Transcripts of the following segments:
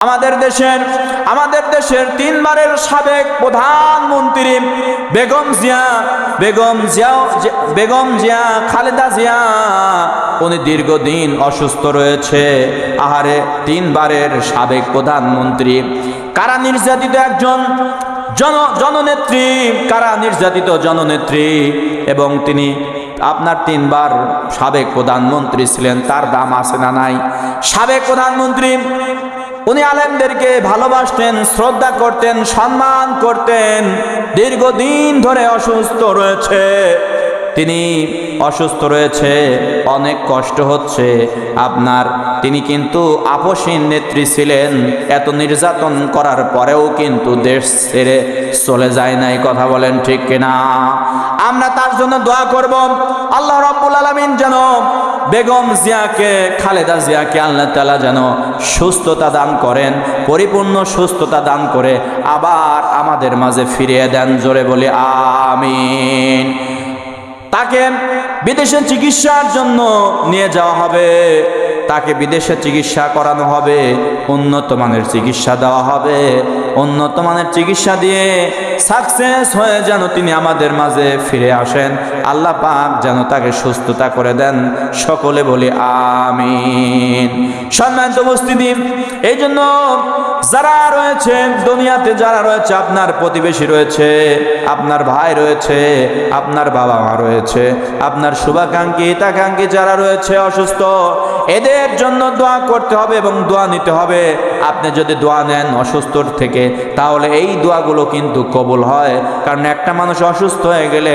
আমাদের দেশের আমাদের দেশের তিনবারের সাবেক প্রধানমন্ত্রী বেগম জিয়া বেগম জিয়া বেগম জিয়া, খালেদা জিয়া, উনি দীর্ঘদিন অসুস্থ রয়েছে। আহারে তিনবারের সাবেক প্রধানমন্ত্রী। কারা নির্যাতিত একজন? জন, জননেত্রী। কারা নির্যাতিত জননেত্রী? এবং তিনি আপনার তিনবার সাবেক প্রধানমন্ত্রী ছিলেন, তার দাম আছে না নাই? সাবেক প্রধানমন্ত্রী উনি আলেমদেরকে ভালোবাসতেন শ্রদ্ধা করতেন সম্মান করতেন দীর্ঘদিন ধরে অসুস্থ রয়েছে। তিনি অসুস্থ রয়েছে, অনেক কষ্ট হচ্ছে। আপনার, তিনি কিন্তু আপসীন নেত্রী ছিলেন। এত নির্যাতন করার পরেও কিন্তু দেশ ছেড়ে চলে যায় নাই, কথা বলেন ঠিক কিনা? আমরা তার জন্য দোয়া করব, আল্লাহ রব্বুল আলমিন যেন বেগম জিয়াকে, খালেদা জিয়াকে আল্লাহ তালা যেন সুস্থতা দান করেন, পরিপূর্ণ সুস্থতা দান করে, আবার আমাদের মাঝে ফিরিয়ে দেন। জোরে বলি, আমিন। তাকে বিদেশে চিকিৎসার জন্য নিয়ে যাওয়া হবে। তাকে বিদেশে চিকিৎসা করানো হবে। উন্নত মানের চিকিৎসা দেওয়া হবে। উন্নত মানের চিকিৎসা দিয়ে সাকসেস হয়ে যেন তিনি আমাদের মাঝে ফিরে আসেন। আল্লাহ পাক যেন তাকে সুস্থতা করে দেন। সকলে বলি আমিন। সম্মানিত উপস্থিতি এই জন্য যারা রয়েছে, দুনিয়াতে যারা রয়েছে, আপনার প্রতিবেশী রয়েছে, আপনার ভাই রয়েছে, আপনার বাবা মা রয়েছে, আপনার শুভাকাঙ্ক্ষী, হিতাকাঙ্ক্ষী যারা রয়েছে, অসুস্থ, এদের জন্য দোয়া করতে হবে এবং দোয়া নিতে হবে। আপনি যদি দোয়া নেন অসুস্থর থেকে, তাহলে এই দোয়াগুলো কিন্তু কবুল হয়। কারণ একটা মানুষ অসুস্থ হয়ে গেলে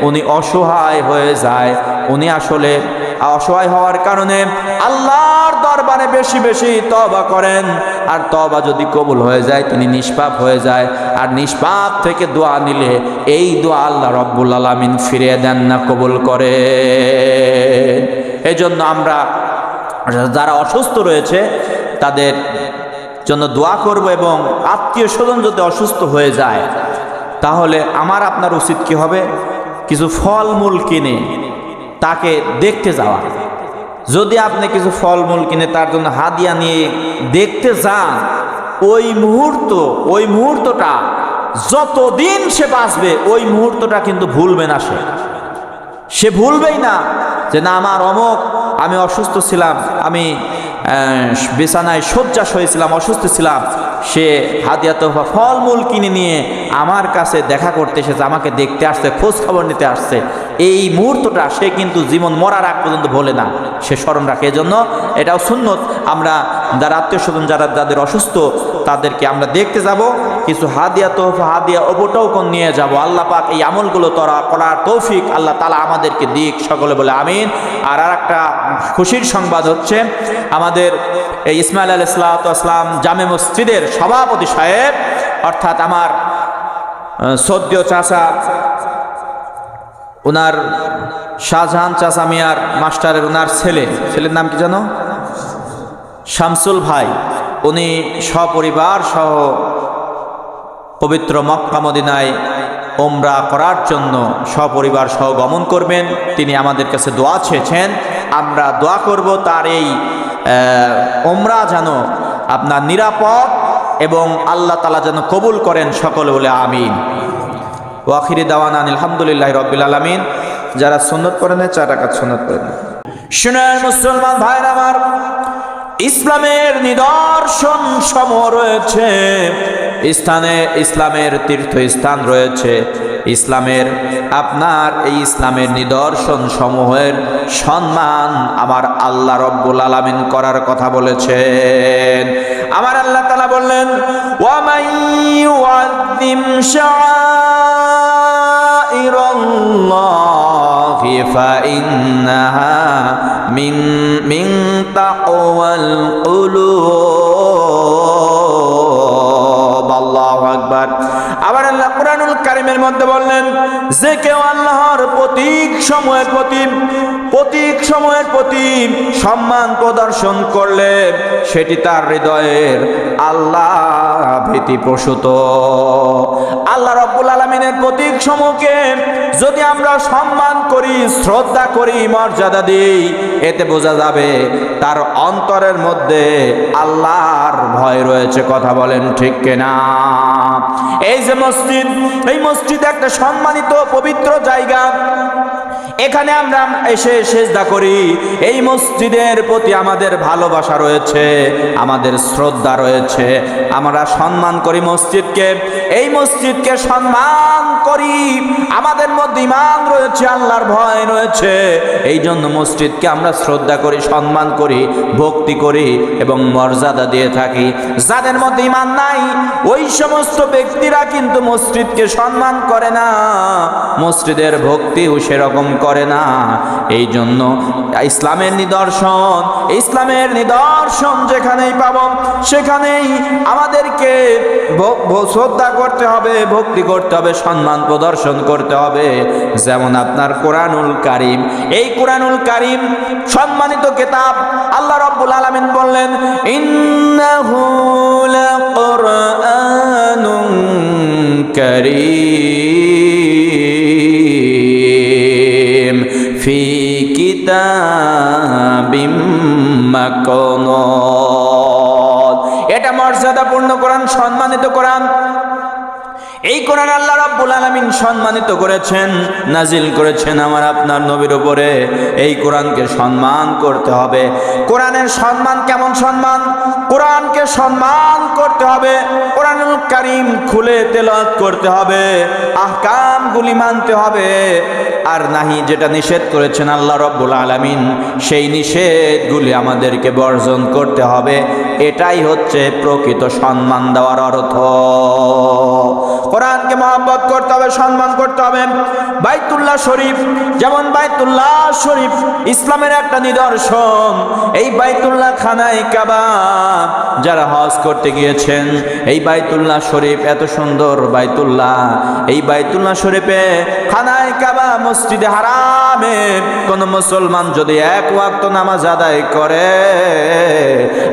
উনি অসহায় হয়ে যায়। উনি আসলে অসহায় হওয়ার কারণে আল্লাহর দরবারে বেশি বেশি তবা করেন। আর তবা যদি কবুল হয়ে যায়, তিনি নিষ্পাপ হয়ে যায়। আর নিষ্পাপ থেকে দোয়া নিলে এই দোয়া আল্লাহ রব্বুল আলমিন ফিরিয়ে দেন না, কবুল করে। এই জন্য আমরা যারা অসুস্থ রয়েছে, তাদের জন্য দোয়া করব এবং আত্মীয় স্বজন যদি অসুস্থ হয়ে যায়, তাহলে আমার আপনার উচিত কি হবে? কিছু ফলমূল কিনে তাকে দেখতে যাওয়া। যদি আপনি কিছু ফলমূল কিনে তার জন্য হাদিয়া নিয়ে দেখতে যান, ওই মুহূর্ত, ওই মুহূর্তটা যতদিন সে বাঁচবে, ওই মুহূর্তটা কিন্তু ভুলবে না সে। সে ভুলবেই না যে না, আমার অমক, আমি অসুস্থ ছিলাম, আমি বিছানায় শয্যাস হয়েছিলাম, অসুস্থ ছিলাম। সে হাদিয়া তোফা ফলমূল কিনে নিয়ে আমার কাছে দেখা করতে এসেছে, আমাকে দেখতে আসছে, খোঁজ খবর নিতে আসছে। এই মুহূর্তটা সে কিন্তু জীবন মরার আগ পর্যন্ত ভোলে না। সে স্মরণ রাখে। এজন্য এটাও সুন্নত। আমরা যারা আত্মীয় স্বজন, যারা যাদের অসুস্থ, তাদেরকে আমরা দেখতে যাব। কিছু হাদিয়া তোহফা, হাদিয়া ওপোটাউকন নিয়ে যাব। আল্লাহ পাক এই আমলগুলো তরা, করার তৌফিক আল্লাহ তালা আমাদেরকে দিক। সকলে বলে আমিন। আর আর একটা খুশির সংবাদ হচ্ছে, আমাদের এই ইসমাইল আল ইসলাতাম জামে মসজিদের সভাপতি সাহেব, অর্থাৎ আমার সদ্য চাষা ওনার শাহজাহান চাচা মিয়ার মাস্টারের ওনার ছেলে। ছেলের নাম কি জানো? শামসুল ভাই। উনি সপরিবার সহ পবিত্র মক্কা মদিনায় ওমরা করার জন্য সপরিবার সহ গমন করবেন। তিনি আমাদের কাছে দোয়া চেয়েছেন। আমরা দোয়া করব তার এই ওমরা যেন আপনার নিরাপদ এবং আল্লাহ তালা যেন কবুল করেন সকলে বলে আমিন। ওয়াখিরি দাওয়ান আলহামদুলিল্লাহ রবিল আলমিন। যারা সুন্নত করে নেয়, চার টাকা সুন্নত করে নেয়। মুসলমান ভাইরা আমার, ইসলামের নিদর্শন সম রয়েছে। স্থানে ইসলামের তীর্থস্থান রয়েছে। ইসলামের, আপনার এই ইসলামের নিদর্শন সমূহের সম্মান আমার আল্লাহ রব্বুল আলামিন করার কথা বলেছেন। আমার আল্লাহ তালা বললেন ওয়ামাই শাআইর الله فإنها من من تقوى القلوب আল্লাহ আকবার। আবার আল্লাহ কোরআনুল কারিমের মধ্যে বললেন, যে কেউ আল্লাহর প্রতীক সময়ের প্রতি, প্রতীক সময়ের প্রতি সম্মান প্রদর্শন করলে সেটি তার হৃদয়ের আল্লাহ আল্লাহ রব্বুল আলমিনের প্রতীক সমূহকে যদি আমরা সম্মান করি, শ্রদ্ধা করি, মর্যাদা দিই, এতে বোঝা যাবে তার অন্তরের মধ্যে আল্লাহর ভয় রয়েছে। কথা বলেন ঠিক কেনা? এই যে মসজিদ এই মসজিদ একটা সম্মানিত পবিত্র জায়গা। এখানে আমরা এসে সেজদা করি। এই মসজিদের প্রতি আমাদের ভালোবাসা রয়েছে, আমাদের শ্রদ্ধা রয়েছে। আমরা সম্মান করি মসজিদকে। এই মসজিদকে সম্মান করি। আমাদের মধ্যে ইমান রয়েছে, আল্লাহর ভয় রয়েছে। এই জন্য মসজিদকে আমরা শ্রদ্ধা করি, সম্মান করি, ভক্তি করি এবং মর্যাদা দিয়ে থাকি। যাদের মধ্যে ইমান নাই, ওই সমস্ত ব্যক্তিরা কিন্তু মসজিদকে সম্মান করে না। মসজিদের ভক্তিও সেরকম করে না। এই জন্য ইসলামের নিদর্শন ইসলামের নিদর্শন যেখানেই পাব, সেখানেই আমাদেরকে শ্রদ্ধা করতে হবে, ভক্তি করতে হবে, সম্মান প্রদর্শন করতে হবে। যেমন আপনার কোরআনুল কারিম। এই কোরআনুল কারিম সম্মানিত কিতাব আল্লাহ রাব্বুল আলামিন বললেন, ইন্নাহু লাকুরআনুন কিতাবিম এটা মর্যাদাপূর্ণ কোরআন সম্মানিত কোরআন। এই কোরআন আল্লাহ রাব্বুল আলামিন সম্মানিত করেছেন নাজিল করেছেন আমার আপনার নবীর উপরে। এই কোরআনকে সম্মান করতে হবে। কোরআনের সম্মান কেমন সম্মান? কোরআনকে সম্মান করতে হবে। কোরআনুল কারীম খুলে তেলাওয়াত করতে হবে। আহকামগুলি মানতে হবে। আর নাহি যেটা নিষেধ করেছেন আল্লাহ রব্বুল আলামিন, সেই নিষেধগুলি আমাদেরকে বর্জন করতে হবে। এটাই হচ্ছে প্রকৃত সম্মান দেওয়ার অর্থ। কোরআনকে মহব্বত করতে হবে, সম্মান করতে হবে। বাইতুল্লাহ শরীফ, যেমন বাইতুল্লাহ শরীফ, ইসলামের একটা নিদর্শন। এই বাইতুল্লাহ খানায় কাবা, যারা হজ করতে গিয়েছেন, এই বাইতুল্লাহ শরীফ এত সুন্দর বাইতুল্লাহ। এই বাইতুল্লাহ শরীফে খানায় কাবা, মসজিদে হারামে কোন মুসলমান যদি এক ওয়াক্ত নামাজ আদায় করে,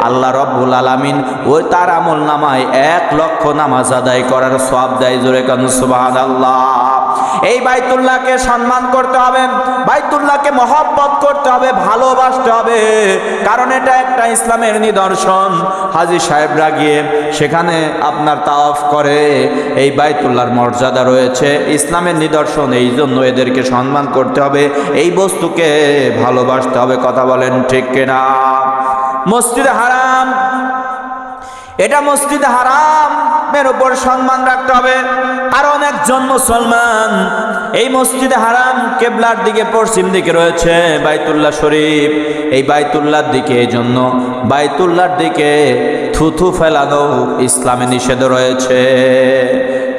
আল্লাহ রব্বুল আলামিন, ওই তার আমল নামায় এক লক্ষ নামাজ আদায় করার সব দেয় জোরে কান, সুবহানাল্লাহ। এই বাইতুল্লাহকে সম্মান করতে হবে, বাইতুল্লাহকে মহব্বত করতে হবে, ভালোবাসতে হবে। কারণ এটা একটা ইসলামের নিদর্শন। হাজি সাহেবরা গিয়ে সেখানে আপনার তাওয়াফ করে, এই বাইতুল্লাহর মর্যাদা রয়েছে। ইসলামের নিদর্শন, এই জন্য এদেরকে সম্মান করতে হবে। এই বস্তুকে ভালোবাসতে হবে, কথা বলেন ঠিক কিনা? মসজিদ হারাম। এটা মসজিদ হারামের উপর সম্মান রাখতে হবে। কারণ একজন মুসলমান। এই মসজিদে হারাম কেবলার দিকে, পশ্চিম দিকে রয়েছে বাইতুল্লাহ শরীফ। এই বাইতুল্লাহর দিকে এই জন্য বাইতুল্লাহর দিকে থুথু ফেলানো ইসলামে নিষেধ রয়েছে।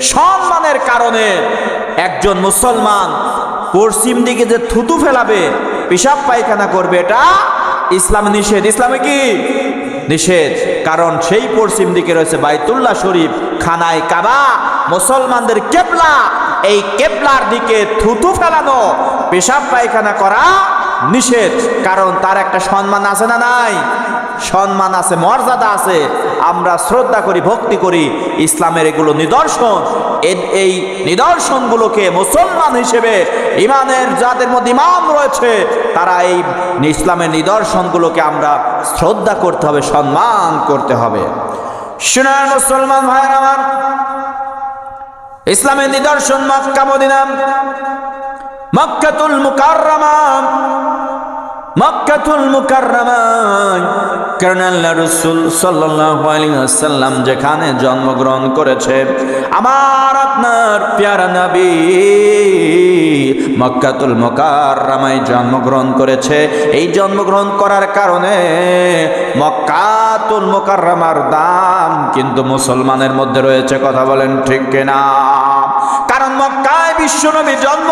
সম্মানের কারণে একজন মুসলমান পশ্চিম দিকে যে থুতু ফেলাবে, পেশাব পায়খানা করবে, এটা ইসলাম নিষেধ। ইসলামে কি? নিষেধ। কারণ সেই পশ্চিম দিকে রয়েছে বাইতুল্লাহ শরীফ, খানায় কাবা। মুসলমানদের কেবলা। এই কেবলার দিকে থুতু ফেলানো, পেশাব পায়খানা করা নিষেধ। কারণ তার একটা সম্মান আছে না নাই? সম্মান আছে, মর্যাদা আছে, আমরা শ্রদ্ধা করি, ভক্তি করি, ইসলামের এগুলো নিদর্শন। এই নিদর্শনগুলোকে মুসলমান হিসেবে ইমানের যাদের মধ্যে ইমান রয়েছে, তারা এই ইসলামের নিদর্শনগুলোকে আমরা শ্রদ্ধা করতে হবে, সম্মান করতে হবে। সোনার মুসলমান ভাইয়ের আমার, ইসলামের নিদর্শন মক্কা, মদিনা, মক্কাতুল মুকাররমা। মক্কাতুল যেখানে জন্মগ্রহণ করেছে, আমার আপনার প্যারা নবী মক্কাতুল মুকাররমায় জন্মগ্রহণ করেছে। এই জন্মগ্রহণ করার কারণে মক্কাতুল মুকাররমার দাম কিন্তু মুসলমানের মধ্যে রয়েছে, কথা বলেন ঠিক কিনা? মক্কায় বিশ্বনবীর জন্ম।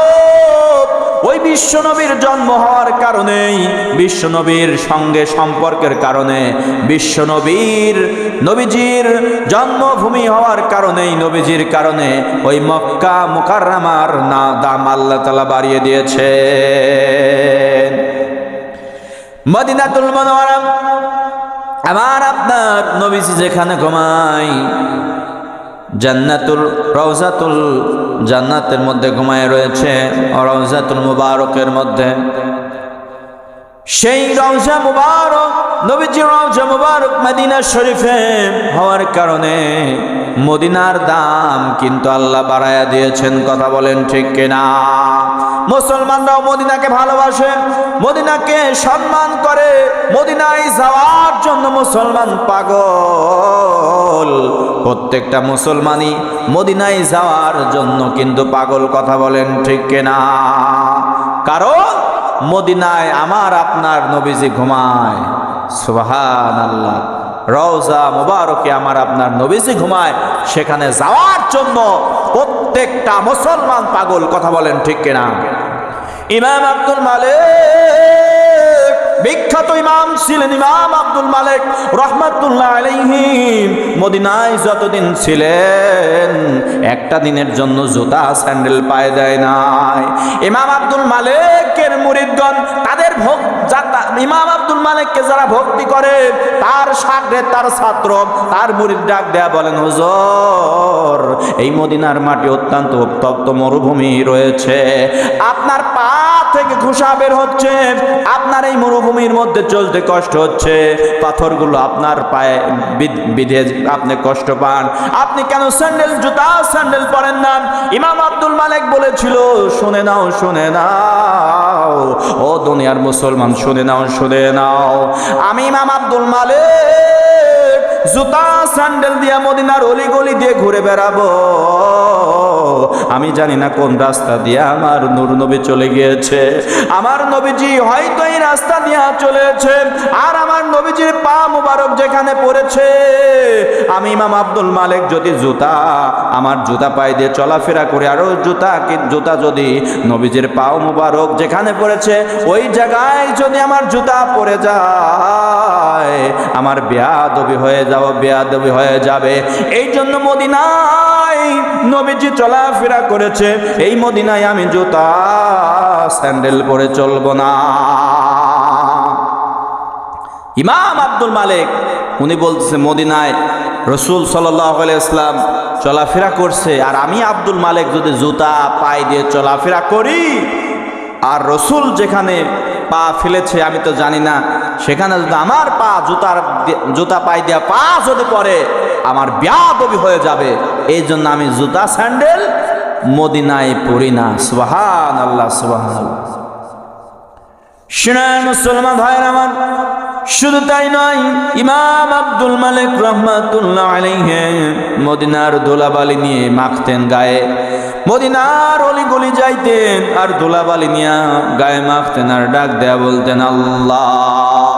ওই বিশ্বনবীর জন্ম হওয়ার কারণেই বিশ্বনবীর সঙ্গে সম্পর্কের কারণে বিশ্বনবীর নবীজির জন্মভূমি হওয়ার কারণেই নবীজির কারণে ওই মক্কা মুকাররামার না দাম আল্লাহ তালা বাড়িয়ে দিয়েছে মদিনাতুল মনোয়ারা আবার আপনার নবীজি যেখানে ঘুমাই জান্নাতুল, রওজাতুল জান্নাতের মধ্যে ঘুমায় রয়েছে, রওজাতুল মুবারকের মধ্যে। সেই রওজা মুবারক নবীজি রওজা মুবারক মদিনা শরীফে হওয়ার কারণে মদিনার দাম কিন্তু আল্লাহ বাড়ায়া দিয়েছেন, কথা বলেন ঠিক কিনা? মুসলমানরাও মদিনাকে ভালোবাসে, মদিনাকে সম্মান করে, মদিনায় যাওয়ার জন্য মুসলমান পাগল। প্রত্যেকটা মুসলমানই মদিনায় যাওয়ার জন্য কিন্তু পাগল কথা বলেন ঠিক কিনা? কারণ মদিনায় আমার আপনার নবীজি ঘুমায়। সুবাহান আল্লাহ রওজা মুবারকে আমার আপনার নবীজি ঘুমায়। সেখানে যাওয়ার জন্য প্রত্যেকটা মুসলমান পাগল কথা বলেন ঠিক কিনা? ইমাম আব্দুল মালিক বিখ্যাত ইমাম ছিলেন ইমাম আব্দুল মালিক রহমাতুল্লাহ আলাইহি মদিনায় যতদিন ছিলেন, একটা দিনের জন্য জুতা, স্যান্ডেল পায়ে দেয় নাই। ইমাম আব্দুল মালিকের মুরিদগণ, তাদের ভোগ ইমাম আব্দুল মালিককে যারা ভক্তি করে, তার সাগরে তার ছাত্র, তার মুরিদ ডাক দেয়া বলেন, হুজুর, এই মদিনার মাটি অত্যন্ত উত্তপ্ত, মরুভূমি রয়েছে। আপনার পা থেকে ঘুষা বের হচ্ছে, আপনার এই মরুভূমির মধ্যে চলতে কষ্ট হচ্ছে, পাথরগুলো আপনার পায়ে বিধে আপনি কষ্ট পান। আপনি কেন স্যান্ডেল, জুতা, স্যান্ডেল পরেন না? ইমাম আব্দুল মালিক বলেছিল, শুনে নাও শুনে নাও। ও দুনিয়ার মুসলমান, শুনে নাও শুনে নাও। আমি ইমাম আব্দুল মালিক, জুতা স্যান্ডেল দিয়া মদিনার অলি গলি দিয়ে ঘুরে বেড়াবো। আমি জানি না কোন রাস্তা দিয়ে আমার নূর নবী চলে গিয়েছে। আমার নবীজি হয়তো এই রাস্তা দিয়ে চলেছে। আর আমার নবীজির পা মুবারক যেখানে পড়েছে, আমি ইমাম আব্দুল মালিক যদি জুতা, আমার জুতা পায়ে দিয়ে চলাফেরা করে, আরও জুতা জুতা যদি নবীজির পাও মুবারক যেখানে পড়েছে, ওই জায়গায় যদি আমার জুতা পড়ে যায়, আমার বেয়াদবি হয়ে যাব বেয়াদবি হয়ে যাবে। এই জন্য মদিনায় নবীজি চলাফেরা করেছে। এই মদিনায় আমি জুতা, স্যান্ডেল পরে চলবো না। ইমাম আব্দুল মালিক, উনি বলতেছে, মদিনায় রসুল সাল্লাহ ইসলাম চলাফেরা করছে, আর আমি আব্দুল মালিক যদি জুতা, পায়ে দিয়ে চলাফেরা করি, আর রসুল যেখানে পা ফেলেছে, আমি তো জানি না সেখানে যদি আমার পা জুতার জুতা পাই দেওয়া পা যদি পরে আমার ব্যাপবি হয়ে যাবে। এই জন্য আমি জুতা, স্যান্ডেল মদিনায় পড়ি না। সুবাহান আল্লাহ সুবাহান শুনেন মুসলমান ভাইয়ের আমার শুধু তাই নয়, ইমাম আব্দুল মালিক রহমাতুল্লাহ আলাইহি মদিনার দোলাবালি নিয়ে মাখতেন গায়ে। মদিনার অলি গলি যাইতেন আর দোলাবালি নিয়ে গায়ে মাখতেন আর ডাক দেয়া বলতেন, আল্লাহ,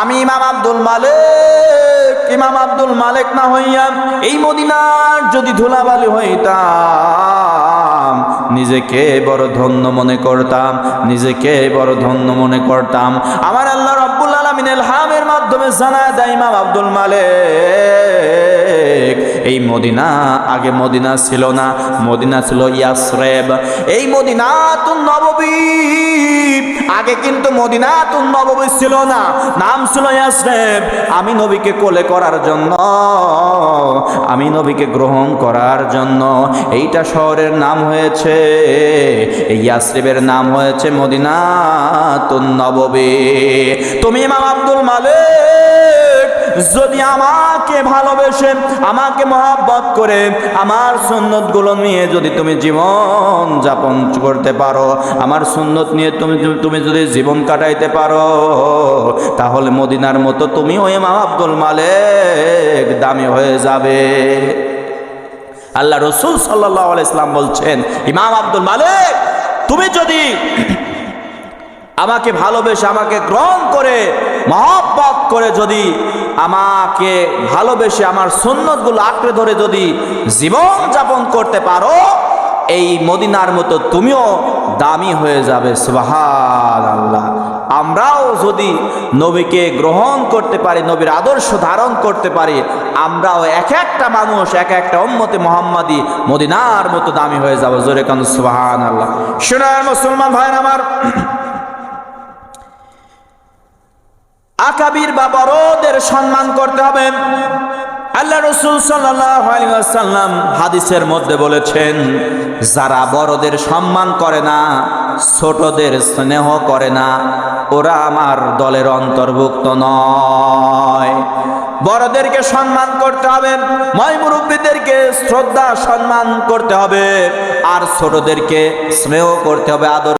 আমি ইমাম আব্দুল মালিক, ইমাম আব্দুল মালিক না হইয়া এই মদিনার যদি ধুলাবালি হইতাম, নিজেকে বড় ধন্য মনে করতাম, নিজেকে বড় ধন্য মনে করতাম। আমার আল্লাহ রব্বুল আলমিন এলহামের মাধ্যমে জানা দেয় ইমাম আব্দুল মালিক। এই মদিনা আগে মদিনা ছিল না, মদিনা ছিল ইয়াসরেব। এই মদিনা তুন নববী, আগে কিন্তু মদিনা তুন নববী ছিল না, নাম ছিল ইয়াসরেব। আমি নবীকে কোলে করার জন্য, আমি নবীকে গ্রহণ করার জন্য এইটা শহরের নাম হয়েছে, এই ইয়াসরিবের নাম হয়েছে মদিনা তুন নববী। তুমি ইমাম আব্দুল মালিক যদি আমাকে ভালোবেসে, আমাকে মহাব্বত করে আমার সুন্নতগুলো নিয়ে যদি তুমি জীবন যাপন করতে পারো, আমার সুন্নত নিয়ে তুমি তুমি যদি জীবন কাটাইতে পারো, তাহলে মদিনার মতো তুমিও ইমাম আব্দুল মালিক দামি হয়ে যাবে। আল্লাহ রসুল সাল্লাহ ইসলাম বলছেন, ইমাম আব্দুল মালিক, তুমি যদি আমাকে ভালোবেসে, আমাকে গ্রহণ করে মহব্বত করে যদি আমাকে ভালোবেসে আমার সুন্নতগুলো আঁকড়ে ধরে যদি জীবন যাপন করতে পারো, এই মদিনার মতো তুমিও দামি হয়ে যাবে সুবাহান আল্লাহ আমরাও যদি নবীকে গ্রহণ করতে পারি, নবীর আদর্শ ধারণ করতে পারি, আমরাও এক একটা মানুষ, এক একটা উম্মতে মোহাম্মদী মদিনার মতো দামি হয়ে যাব। জোরে কান সুবাহান আল্লাহ শোনার মুসলমান ভাই আমার আকাবির বা বড়দের সম্মান করতে হবে। আল্লাহ রসুল সাল্লাম হাদিসের মধ্যে বলেছেন, যারা বড়দের সম্মান করে না, ছোটদের স্নেহ করে না, ওরা আমার দলের অন্তর্ভুক্ত নয়। বড়দেরকে সম্মান করতে হবে, ময় মুরব্বীদেরকে শ্রদ্ধা সম্মান করতে হবে, আর ছোটদেরকে স্নেহ করতে হবে, আদর